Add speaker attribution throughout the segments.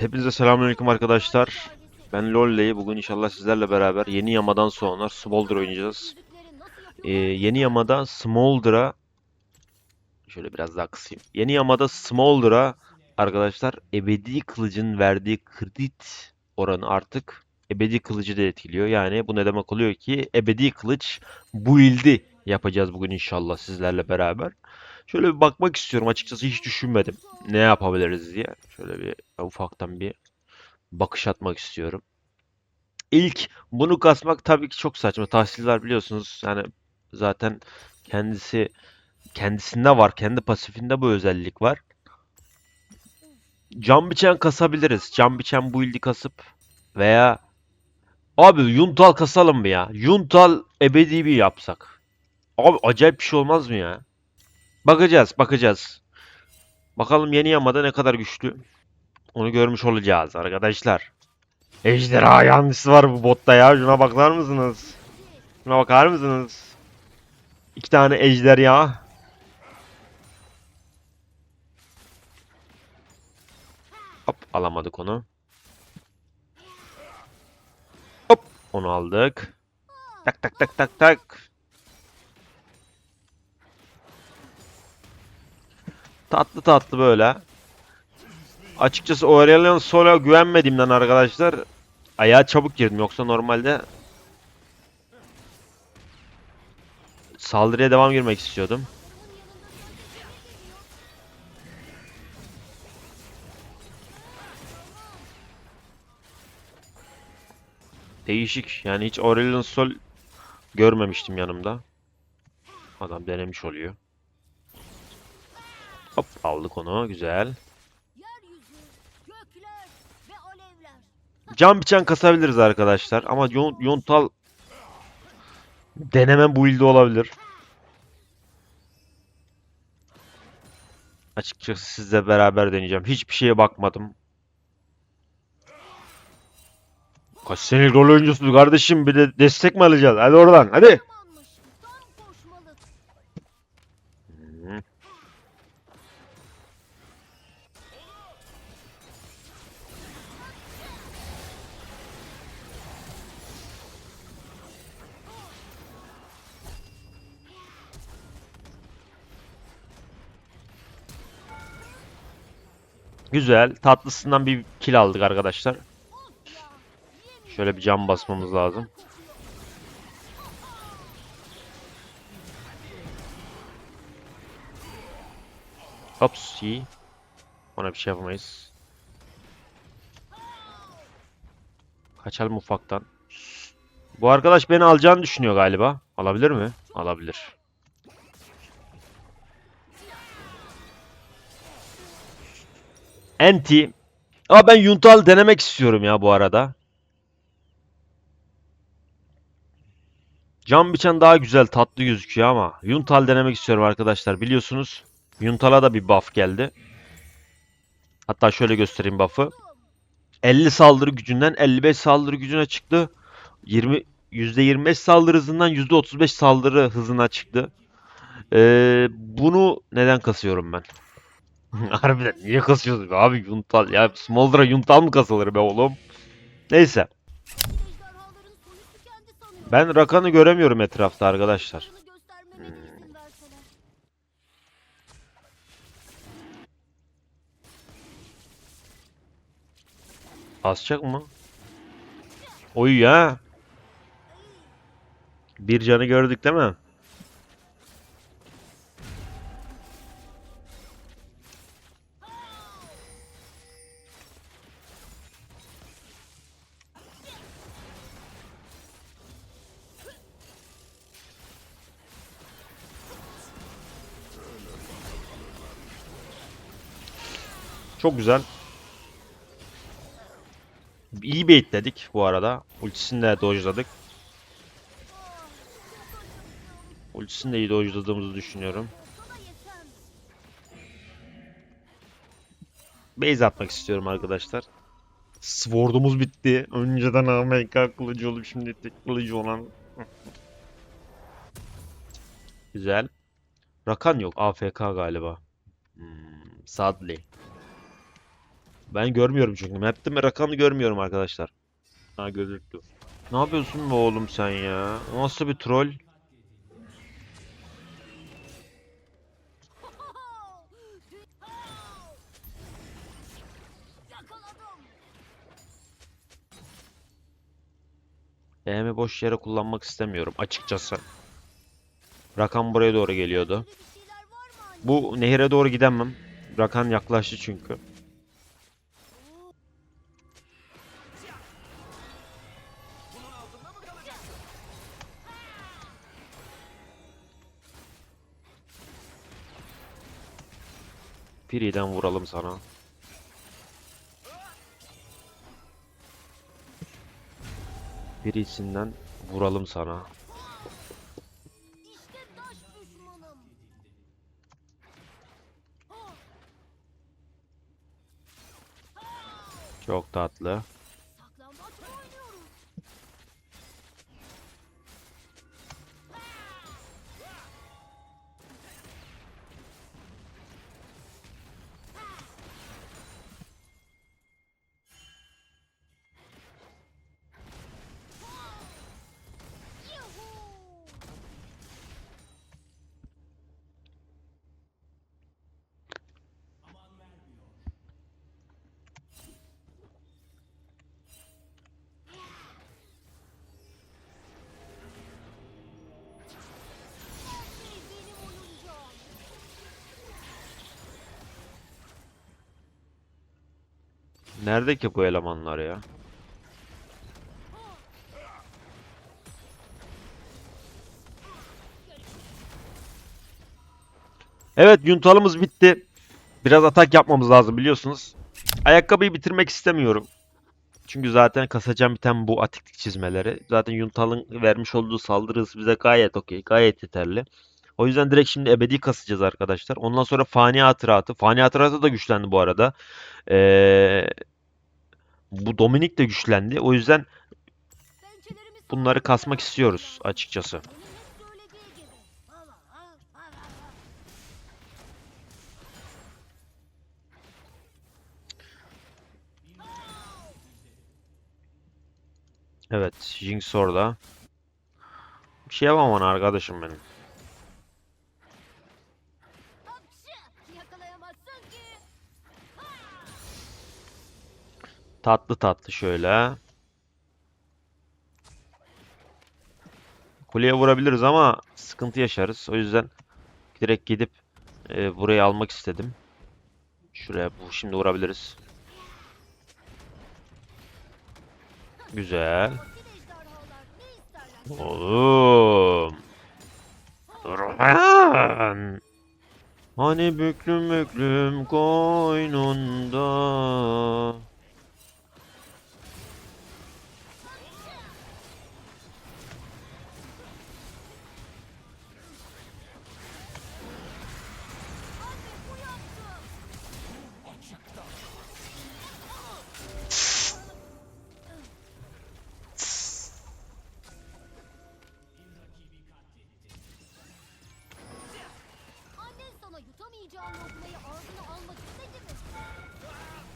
Speaker 1: hepinize selamünaleyküm arkadaşlar. Ben Lolley. Bugün inşallah sizlerle beraber yeni yamadan sonra Smolder oynayacağız. Ee, yeni yamada Smolder'a şöyle biraz daha kısayım. Yeni yamada Smolder'a arkadaşlar ebedi kılıcın verdiği kredit oranı artık ebedi kılıcı da etkiliyor. Yani bu ne demek oluyor ki ebedi kılıç build'i yapacağız bugün inşallah sizlerle beraber. Şöyle bir bakmak istiyorum açıkçası hiç düşünmedim ne yapabiliriz diye. Şöyle bir ufaktan bir bakış atmak istiyorum. İlk bunu kasmak tabii ki çok saçma. Tahsiller biliyorsunuz yani zaten kendisi kendisinde var. Kendi pasifinde bu özellik var. Cam biçen kasabiliriz. Cam biçen bu ildi kasıp veya abi Yuntal kasalım mı ya? Yuntal ebedi bir yapsak. Abi acayip bir şey olmaz mı ya? Bakacağız, bakacağız. Bakalım yeni yamada ne kadar güçlü. Onu görmüş olacağız arkadaşlar. Ejderha yanlısı var bu botta ya. Şuna bakar mısınız? Şuna bakar mısınız? İki tane ejderha. Hop alamadık onu. Hop onu aldık. Tak tak tak tak tak. Tatlı tatlı böyle. Açıkçası Aurelion Sol'a güvenmediğimden arkadaşlar ayağa çabuk girdim. Yoksa normalde saldırıya devam girmek istiyordum. Değişik. Yani hiç Aurelion Sol görmemiştim yanımda. Adam denemiş oluyor. Hop aldık onu. Güzel. Can biçen kasabiliriz arkadaşlar. Ama Yon- Yontal deneme build'i olabilir. Açıkçası sizle beraber deneyeceğim. Hiçbir şeye bakmadım. Kaç senelik rol oyuncusu kardeşim bir de destek mi alacağız? Hadi oradan hadi. Güzel. Tatlısından bir kill aldık arkadaşlar. Şöyle bir cam basmamız lazım. Ops iyi. Ona bir şey yapamayız. Kaçalım ufaktan. Bu arkadaş beni alacağını düşünüyor galiba. Alabilir mi? Alabilir. Enti. Ama ben Yuntal denemek istiyorum ya bu arada. Can biçen daha güzel tatlı gözüküyor ama Yuntal denemek istiyorum arkadaşlar. Biliyorsunuz Yuntal'a da bir buff geldi. Hatta şöyle göstereyim buff'ı. 50 saldırı gücünden 55 saldırı gücüne çıktı. 20 %25 saldırı hızından %35 saldırı hızına çıktı. Ee, bunu neden kasıyorum ben? Harbiden niye kasıyorsun be abi Yuntal ya Smolder'a Yuntal mı kasılır be oğlum? Neyse ben Rakan'ı göremiyorum etrafta arkadaşlar.
Speaker 2: Verseler.
Speaker 1: Asacak mı? Oy ya. Bir canı gördük değil mi? Çok güzel. İyi baitledik bu arada. Ultisini de dodge'ladık. Ultisini de iyi dodge'ladığımızı düşünüyorum. Base atmak istiyorum arkadaşlar. Sword'umuz bitti. Önceden AMK kılıcı olup şimdi tek kılıcı olan. Güzel. Rakan yok. AFK galiba. Hmm, sadly. Ben görmüyorum çünkü. Map'te rakamı görmüyorum arkadaşlar. Ha gözüktü. Ne yapıyorsun be oğlum sen ya? Nasıl bir troll? E'mi boş yere kullanmak istemiyorum açıkçası. Rakam buraya doğru geliyordu. Bu nehire doğru gidemem. Rakan yaklaştı çünkü. Piri'den vuralım sana. Birisinden vuralım sana. Çok tatlı. Nerede ki bu elemanlar ya? Evet yuntalımız bitti. Biraz atak yapmamız lazım biliyorsunuz. Ayakkabıyı bitirmek istemiyorum. Çünkü zaten kasacağım biten bu atiklik çizmeleri. Zaten Yuntal'ın vermiş olduğu saldırı bize gayet okey, gayet yeterli. O yüzden direkt şimdi ebedi kasacağız arkadaşlar. Ondan sonra fani hatıratı. Fani hatıratı da güçlendi bu arada. Ee, bu Dominik de güçlendi. O yüzden bunları kasmak istiyoruz açıkçası. Evet, Jinx orada. Bir şey yapamam arkadaşım benim. Tatlı tatlı şöyle. Kuleye vurabiliriz ama sıkıntı yaşarız. O yüzden direkt gidip e, burayı almak istedim. Şuraya bu şimdi vurabiliriz. Güzel. Oğlum. Durman. Hani büklüm büklüm koynunda.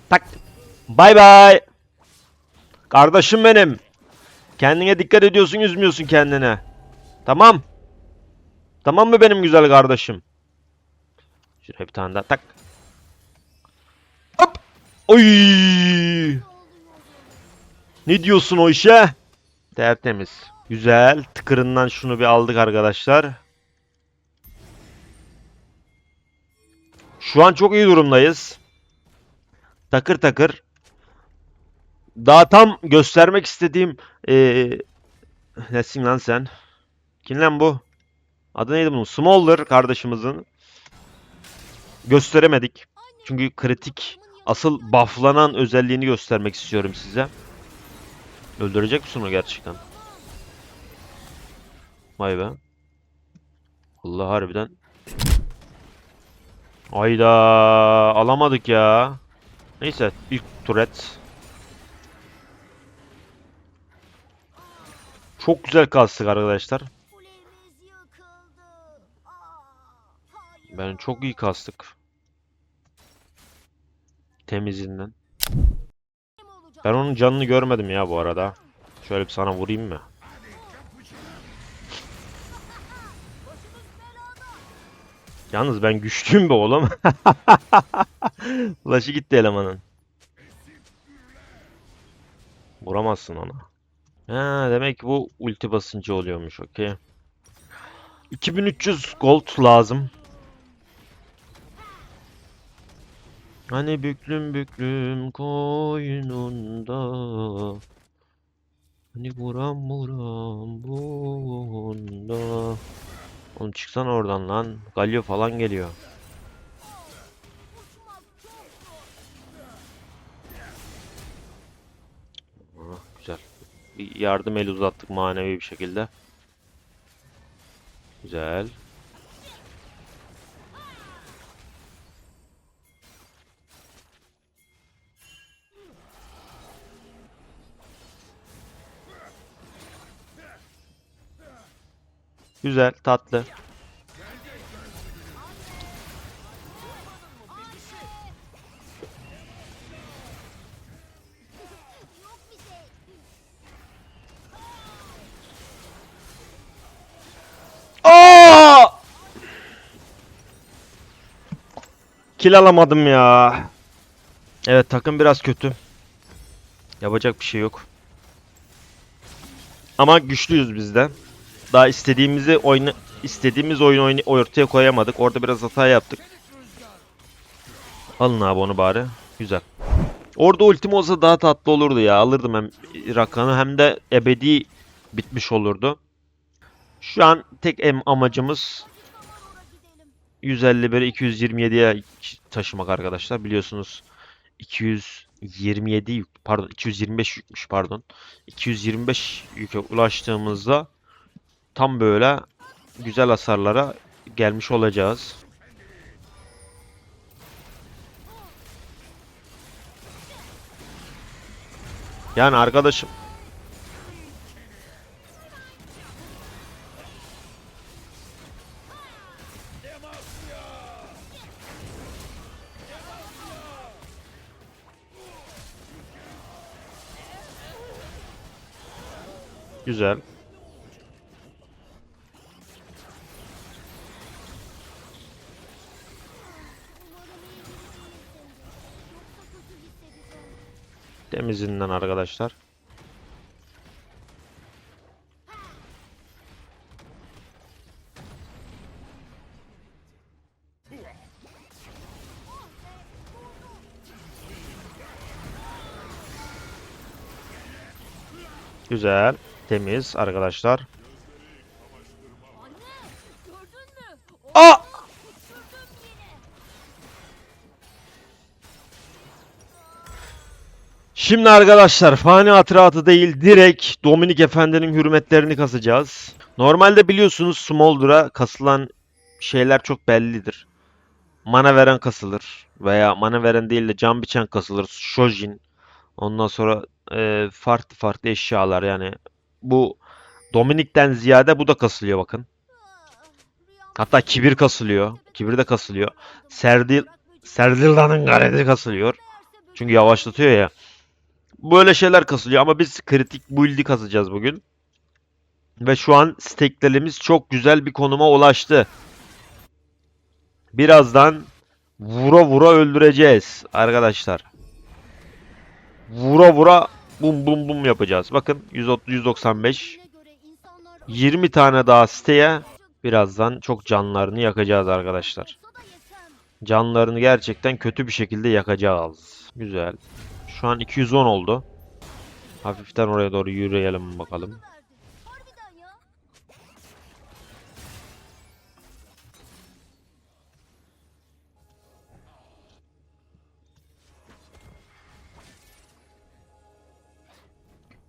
Speaker 1: Tak. Bay bay. Kardeşim benim. Kendine dikkat ediyorsun, üzmüyorsun kendine. Tamam. Tamam mı benim güzel kardeşim? Şuraya bir tane daha tak. Hop. Oy.
Speaker 2: Ne
Speaker 1: diyorsun o işe? Tertemiz. Güzel. Tıkırından şunu bir aldık arkadaşlar. Şu an çok iyi durumdayız. Takır takır. Daha tam göstermek istediğim eee nesin lan sen? Kim lan bu? Adı neydi bunun? Smolder kardeşimizin. Gösteremedik. Çünkü kritik asıl bufflanan özelliğini göstermek istiyorum size. Öldürecek misin onu gerçekten? Vay be. Allah harbiden. Ayda alamadık ya. Neyse ilk turret. Çok güzel kastık arkadaşlar. Ben çok iyi kastık. Temizinden. Ben onun canını görmedim ya bu arada. Şöyle bir sana vurayım mı? Yalnız ben güçlüyüm be oğlum. Ulaşı gitti elemanın. Vuramazsın ona. Ha, demek ki bu ulti basıncı oluyormuş. Okey. 2300 gold lazım. Hani büklüm büklüm koynunda Hani buram buram bunda Oğlum çıksana oradan lan. Galio falan geliyor. Güzel. Bir yardım eli uzattık manevi bir şekilde. Güzel. Güzel, tatlı. Aa! Kill alamadım ya. Evet takım biraz kötü. Yapacak bir şey yok. Ama güçlüyüz biz de. Daha istediğimizi oyna istediğimiz oyunu oyna- ortaya koyamadık. Orada biraz hata yaptık. Alın abi onu bari. Güzel. Orada ultim olsa daha tatlı olurdu ya. Alırdım hem Rakan'ı hem de ebedi bitmiş olurdu. Şu an tek em amacımız
Speaker 2: Gidelim.
Speaker 1: 151'i 227'ye taşımak arkadaşlar. Biliyorsunuz 227 yük, pardon 225 yükmüş pardon. 225 yüke ulaştığımızda tam böyle güzel hasarlara gelmiş olacağız. Yani arkadaşım güzel. Temizinden arkadaşlar. Güzel. Temiz arkadaşlar. Şimdi arkadaşlar fani hatıratı değil direkt Dominik Efendi'nin hürmetlerini kasacağız. Normalde biliyorsunuz Smolder'a kasılan şeyler çok bellidir. Mana veren kasılır veya mana veren değil de can biçen kasılır. Shojin. Ondan sonra e, farklı farklı eşyalar yani bu Dominik'ten ziyade bu da kasılıyor bakın. Hatta kibir kasılıyor. Kibir de kasılıyor. Serdil. Serdildan'ın garedi kasılıyor. Çünkü yavaşlatıyor ya. Böyle şeyler kasılıyor ama biz kritik build'i kasacağız bugün. Ve şu an steklerimiz çok güzel bir konuma ulaştı. Birazdan vura vura öldüreceğiz arkadaşlar. Vura vura bum bum bum yapacağız. Bakın 130 195
Speaker 2: böceğine göre insanlar
Speaker 1: 20 tane daha siteye birazdan çok canlarını yakacağız arkadaşlar. Canlarını gerçekten kötü bir şekilde yakacağız. Güzel. Şu an 210 oldu. Hafiften oraya doğru yürüyelim bakalım.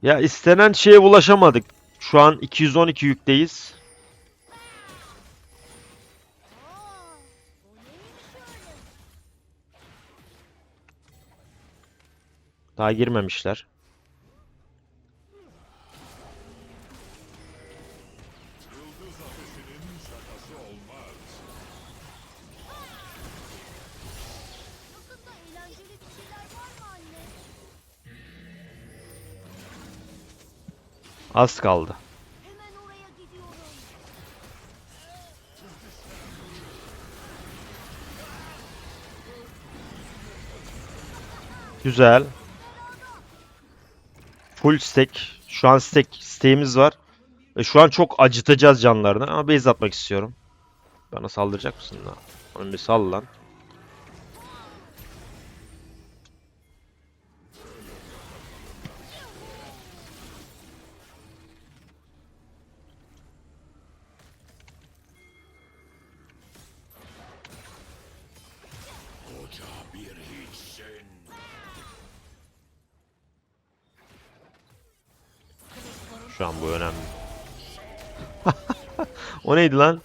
Speaker 2: Ya
Speaker 1: istenen şeye ulaşamadık. Şu an 212 yükteyiz. Daha girmemişler. Az kaldı. Güzel. Full stack. Şu an stack stack'imiz var. Ve şu an çok acıtacağız canlarını ama base atmak istiyorum. Bana saldıracak mısın lan? Onu bir sal lan. Şu an bu önemli. o neydi lan?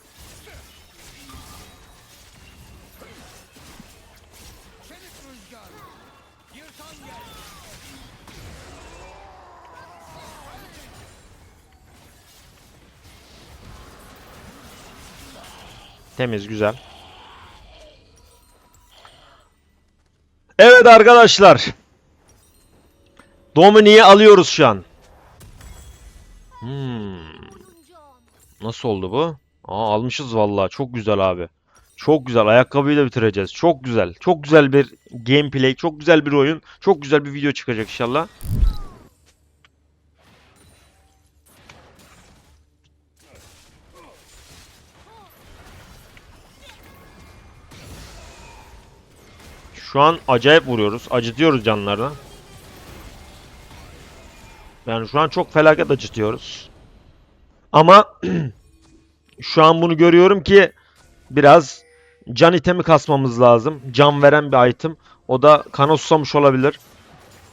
Speaker 1: Temiz, güzel. Evet arkadaşlar. Dominik'i alıyoruz şu an. Nasıl oldu bu? Aa almışız vallahi. Çok güzel abi. Çok güzel. Ayakkabıyı da bitireceğiz. Çok güzel. Çok güzel bir gameplay. Çok güzel bir oyun. Çok güzel bir video çıkacak inşallah. Şu an acayip vuruyoruz. Acıtıyoruz canlarına. Yani şu an çok felaket acıtıyoruz. Ama şu an bunu görüyorum ki biraz can itemi kasmamız lazım. Can veren bir item. O da kana olabilir.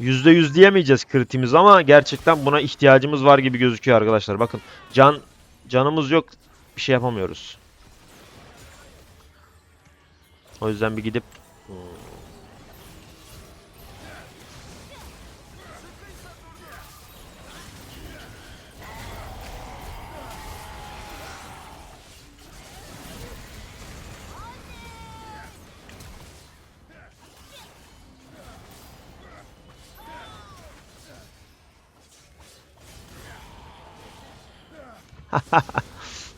Speaker 1: %100 diyemeyeceğiz kritimiz ama gerçekten buna ihtiyacımız var gibi gözüküyor arkadaşlar. Bakın can canımız yok. Bir şey yapamıyoruz. O yüzden bir gidip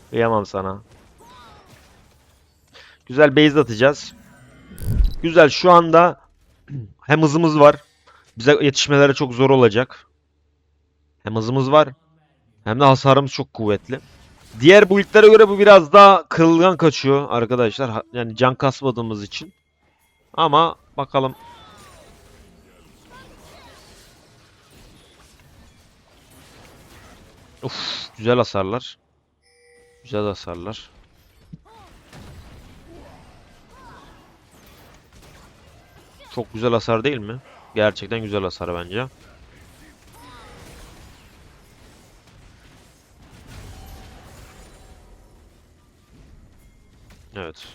Speaker 1: Kıyamam sana. Güzel base atacağız. Güzel şu anda hem hızımız var. Bize yetişmelere çok zor olacak. Hem hızımız var. Hem de hasarımız çok kuvvetli. Diğer build'lere göre bu biraz daha kırılgan kaçıyor arkadaşlar. Yani can kasmadığımız için. Ama bakalım. Uf, güzel hasarlar. Güzel hasarlar. Çok güzel hasar değil mi? Gerçekten güzel hasar bence. Evet.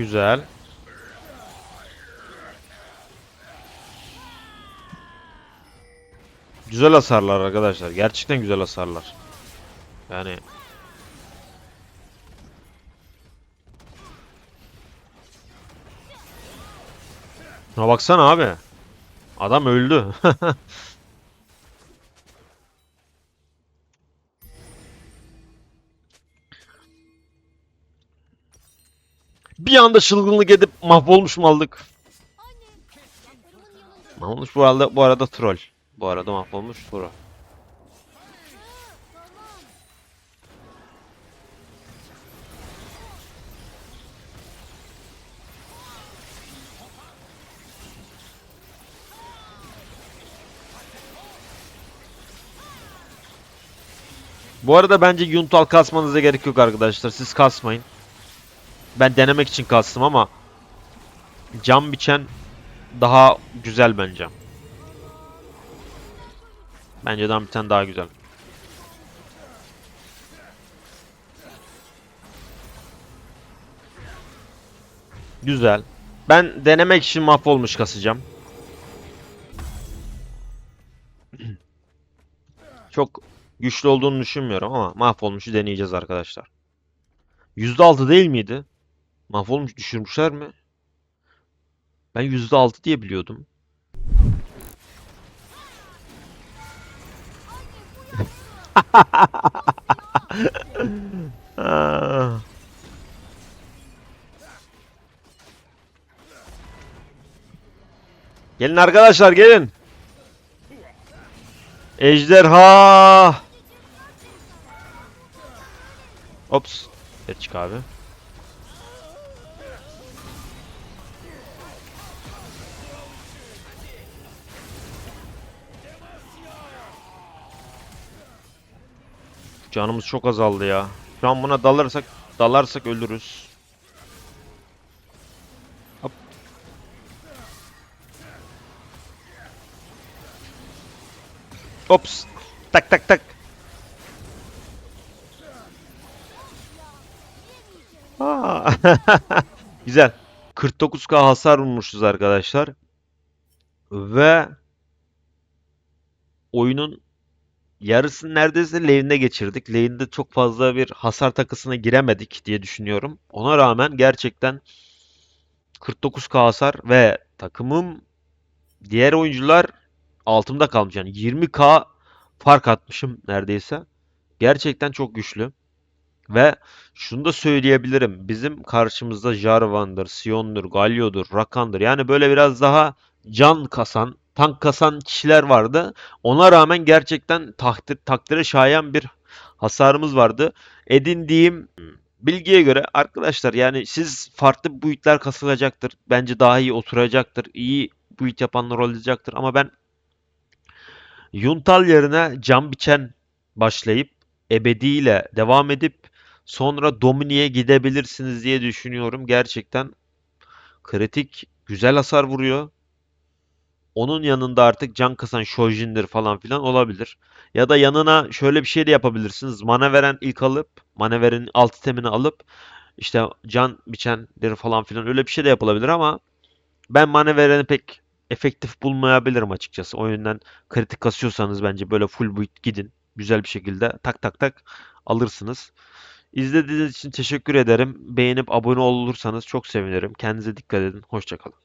Speaker 1: Güzel. Güzel hasarlar arkadaşlar. Gerçekten güzel hasarlar. Yani Şuna baksana abi. Adam öldü. Bir anda çılgınlık edip mahvolmuş mu aldık? Mahvolmuş bu arada bu arada troll. Bu arada mahvolmuş troll. Bu arada bence Yuntal kasmanıza gerek yok arkadaşlar. Siz kasmayın. Ben denemek için kastım ama cam biçen daha güzel bence. Bence cam biten daha güzel. Güzel. Ben denemek için mahvolmuş kasacağım. Çok güçlü olduğunu düşünmüyorum ama mahvolmuşu deneyeceğiz arkadaşlar. %6 değil miydi? Mahvolmuş düşürmüşler mi? Ben %6 diye biliyordum. Gelin arkadaşlar gelin. Ejderha. Ops. Geri çık abi. Canımız çok azaldı ya. Şu an buna dalarsak dalarsak ölürüz. Hop. Ops. Tak tak tak. Güzel. 49k hasar vurmuşuz arkadaşlar. Ve oyunun yarısını neredeyse lane'de geçirdik. Lane'de çok fazla bir hasar takısına giremedik diye düşünüyorum. Ona rağmen gerçekten 49k hasar ve takımım diğer oyuncular altımda kalmış. Yani 20k fark atmışım neredeyse. Gerçekten çok güçlü. Ve şunu da söyleyebilirim. Bizim karşımızda Jarvan'dır, Sion'dur, Galio'dur, Rakan'dır. Yani böyle biraz daha can kasan, tank kasan kişiler vardı. Ona rağmen gerçekten takdir, takdire şayan bir hasarımız vardı. Edindiğim bilgiye göre arkadaşlar yani siz farklı build'ler kasılacaktır. Bence daha iyi oturacaktır. İyi build yapanlar olacaktır. Ama ben Yuntal yerine can biçen başlayıp ebediyle devam edip sonra Dominik'e gidebilirsiniz diye düşünüyorum. Gerçekten kritik güzel hasar vuruyor. Onun yanında artık can kasan Shojin'dir falan filan olabilir. Ya da yanına şöyle bir şey de yapabilirsiniz. Mana veren ilk alıp, mana veren alt itemini alıp işte can biçenleri falan filan öyle bir şey de yapılabilir ama ben mana vereni pek efektif bulmayabilirim açıkçası. O yüzden kritik kasıyorsanız bence böyle full build gidin. Güzel bir şekilde tak tak tak alırsınız. İzlediğiniz için teşekkür ederim. Beğenip abone olursanız çok sevinirim. Kendinize dikkat edin. Hoşçakalın.